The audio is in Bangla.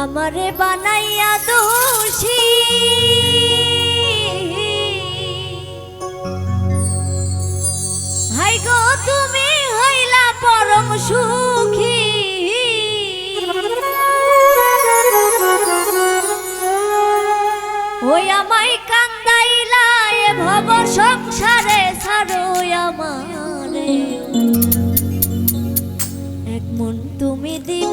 আমারে বানাইয়া দোষী। হাই গো, তুমি হইলা পরম সুখী। ওই আমায় কান্দাইলা, এ ভব সংসারে সারো আমারে। এক মন তুমি দিবে